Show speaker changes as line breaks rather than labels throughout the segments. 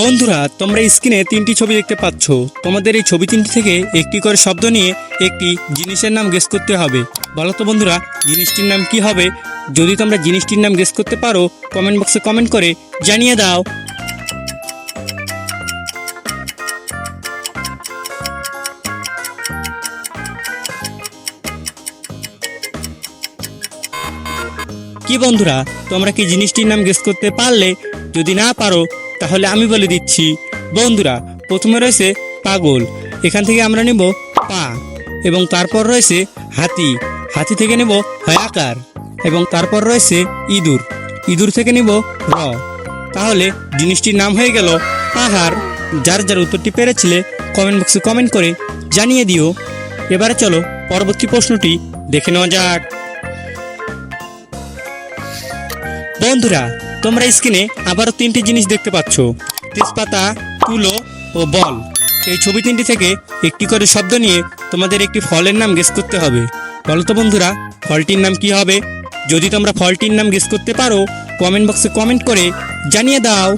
বন্ধুরা, তোমরা স্ক্রিনে তিনটি ছবি দেখতে পাচ্ছ। তোমাদের এই ছবি তিনটি থেকে একটি করে শব্দ নিয়ে একটি জিনিসের নাম গেস করতে হবে। বলো তো বন্ধুরা, জিনিসটির নাম কি হবে? যদি তোমরা জিনিসটির নাম গেস করতে পারো কমেন্ট বক্সে কমেন্ট করে জানিয়ে দাও। কি বন্ধুরা, তোমরা কি জিনিসটির নাম গেস করতে পারলে? যদি না পারো তাহলে আমি বলে দিচ্ছি, বন্ধুরা, প্রথমে রয়েছে পাগল, এখান থেকে আমরা নেব পা, এবং তারপর রয়েছে হাতি হাতি থেকে নেব হয়াকার এবং তারপর রয়েছে ইঁদুর ইঁদুর থেকে নেব র, তাহলে জিনিসটির নাম হয়ে গেল পাহাড়, যার যার উত্তরটি পেরেছিলে কমেন্ট বক্সে কমেন্ট করে জানিয়ে দিও। এবারে চলো পরবর্তী প্রশ্নটি দেখে নেওয়া যাক। বন্ধুরা তোমরা স্ক্রিনে আবারও তিনটি জিনিস দেখতে পাচ্ছ। তেজপাতা, তুলো ও বল। এই ছবি তিনটি থেকে একটি করে শব্দ নিয়ে তোমাদের একটি ফলের নাম গেস করতে হবে। বলো তো বন্ধুরা, ফলটির নাম কি হবে? যদি তোমরা ফলটির নাম গেস করতে পারো কমেন্ট বক্সে কমেন্ট করে জানিয়ে দাও।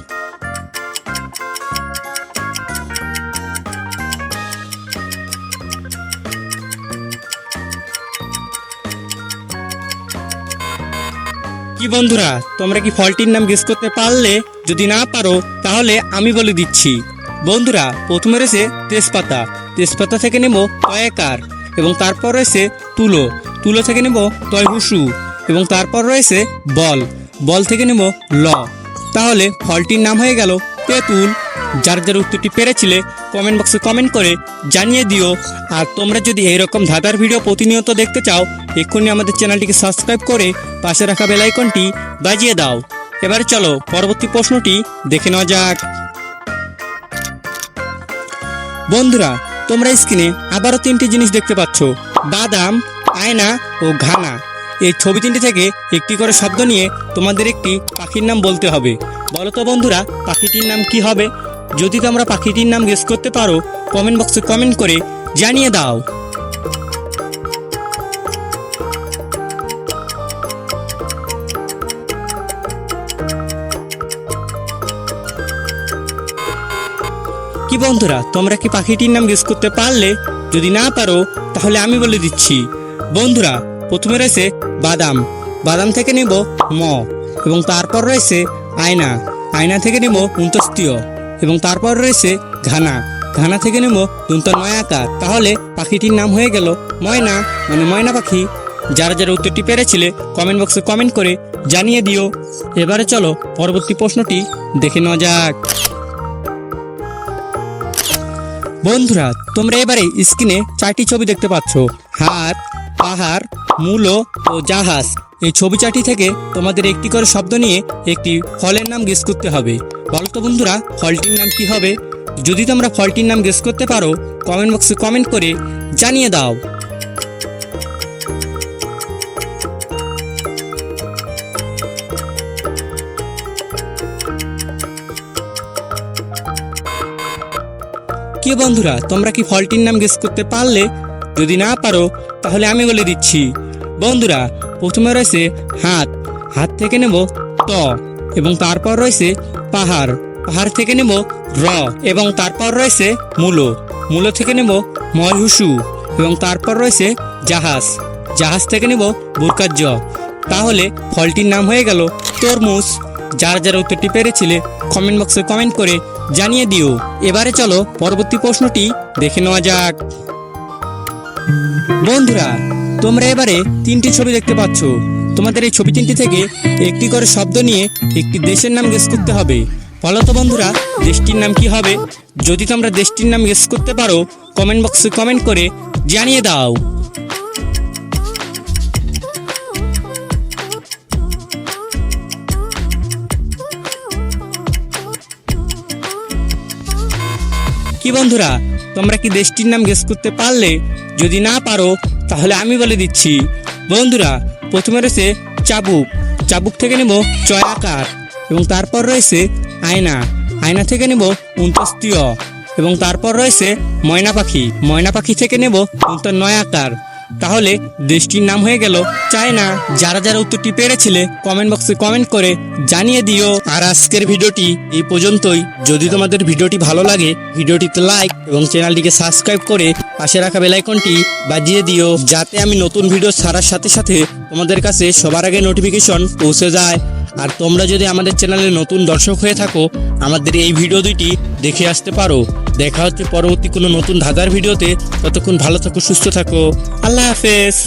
কি বন্ধুরা, তোমরা কি ফলটির নাম গেস করতে পারলে? যদি না পারো, তাহলে আমি বলে দিচ্ছি। বন্ধুরা, প্রথমে রয়েছে তেজপাতা। তেজপাতা থেকে নেব কয়েকার এবং তারপর রয়েছে তুলো। তুলো থেকে নেব তয়হুসু এবং তারপর রয়েছে বল। বল থেকে নেব ল। তাহলে ফলটির নাম হয়ে গেল তেঁতুল। যার যার উত্তরটি পেরেছিলে কমেন্ট বক্সে কমেন্ট করে জানিয়ে দিও। আর তোমরা যদি এইরকম ধাঁধার ভিডিও প্রতিনিয়ত দেখতে চাও, এক্ষুনি আমাদের চ্যানেলটিকে সাবস্ক্রাইব করে পাশে রাখা বেল আইকনটি বাজিয়ে দাও। এবারে চলো, পরবর্তী প্রশ্নটি দেখে নেওয়া যাক। বন্ধুরা, তোমরা স্ক্রিনে আবারও তিনটি জিনিস দেখতে পাচ্ছ, বাদাম, আয়না ও ঘানা। এই ছবি তিনটি থেকে একটি করে শব্দ নিয়ে তোমাদের একটি পাখির নাম বলতে হবে। বলো তো বন্ধুরা, পাখিটির নাম কি হবে? যদি তোমরা পাখিটির নাম গেস করতে পারো কমেন্ট বক্সে কমেন্ট করে জানিয়ে দাও। কি বন্ধুরা, তোমরা কি পাখিটির নাম গেস করতে পারলে? যদি না পারো, তাহলে আমি বলে দিচ্ছি। বন্ধুরা, প্রথমে রয়েছে বাদাম। বাদাম থেকে নেব ম এবং তারপর রয়েছে আয়না। আয়না থেকে নেব উন্তস্তীয় এবং তারপর রয়েছে ঘানা। ঘানা থেকে নেব দুন্ত নয়াকার তাহলে পাখিটির নাম হয়ে গেল ময়না মানে ময়না পাখি। যারা যারা উত্তরটি পেরেছিলে কমেন্ট বক্সে কমেন্ট করে জানিয়ে দিও। এবারে চলো পরবর্তী প্রশ্নটি দেখে নেওয়া যাক। বন্ধুরা, তোমরা এবারে স্ক্রিনে চারটি ছবি দেখতে পাচ্ছ। হাত পাহাড়, মূলো ও জাহাজ। এই ছবি চারটি থেকে তোমাদের একটি করে শব্দ নিয়ে একটি ফলের নাম গেস করতে হবে। বলো তো বন্ধুরা ফলটির নাম কি হবে? যদি তোমরা ফলটির নাম গেস করতে পারো কমেন্ট বক্সে কমেন্ট করে জানিয়ে দাও। কি বন্ধুরা, তোমরা কি ফলটির নাম গেস করতে পারলে? যদি না পারো, তাহলে আমি বলে দিচ্ছি। বন্ধুরা, প্রথমে রয়েছে হাত। হাত থেকে নেব ত। এবং তারপর রয়েছে পাহাড়। পাহাড় থেকে নেব র এবং তারপর রয়েছে মূলো। মূলো থেকে নেব ময়হুসু এবং তারপর রয়েছে জাহাজ। জাহাজ থেকে নেব বুরকাজ তাহলে ফলটির নাম হয়ে গেল তরমুজ। যার যারা উত্তরটি পেরেছিলে কমেন্ট বক্সে কমেন্ট করে জানিয়ে দিও। এবারে চলো পরবর্তী প্রশ্নটি দেখে নেওয়া যাক। বন্ধুরা, তোমরা এবারে তিনটি ছবি দেখতে পাচ্ছ। তোমাদের এই ছবি তিনটি থেকে একটি করে শব্দ নিয়ে একটি দেশের নাম গেস করতে হবে। বলো তো বন্ধুরা, দেশটির নাম কি হবে? যদি তোমরা দেশটির নাম গেস করতে পারো কমেন্ট বক্সে কমেন্ট করে জানিয়ে দাও। কি বন্ধুরা, তোমরা কি দেশটির নাম গেস করতে পারলে? যদি না পারো, তাহলে আমি বলে দিচ্ছি। বন্ধুরা প্রথমে রয়েছে চাবুক। চাবুক থেকে নেব চয়াকার এবং তারপর রয়েছে আয়না। আয়না থেকে নেব উন্তস্তীয় এবং তারপর রয়েছে ময়না পাখি। ময়না পাখি থেকে নেব উন্ত নয়াকার তাহলে দেশটির নাম হয়ে গেল চায়না। যারা যারা উত্তরটি পেরেছিলে কমেন্ট বক্সে কমেন্ট করে জানিয়ে দিও। আর আজকের ভিডিওটি এই পর্যন্তই। যদি তোমাদের ভিডিওটি ভালো লাগে, ভিডিওটিতে লাইক এবং চ্যানেলটিকে সাবস্ক্রাইব করে পাশে রাখা বেলাইকনটি বাজিয়ে দিও। যাতে আমি নতুন ভিডিও ছাড়ার সাথে সাথে তোমাদের কাছে সবার আগে নোটিফিকেশন পৌঁছে যায়। আর তোমরা যদি আমাদের চ্যানেলে নতুন দর্শক হয়ে থাকো, আমাদের এই ভিডিও দুইটি দেখে আসতে পারো। দেখা হচ্ছে পরবর্তী কোনো নতুন ধাঁধার ভিডিওতে। ততক্ষণ ভালো থাকো, সুস্থ থাকো। আল্লাহ হাফেজ।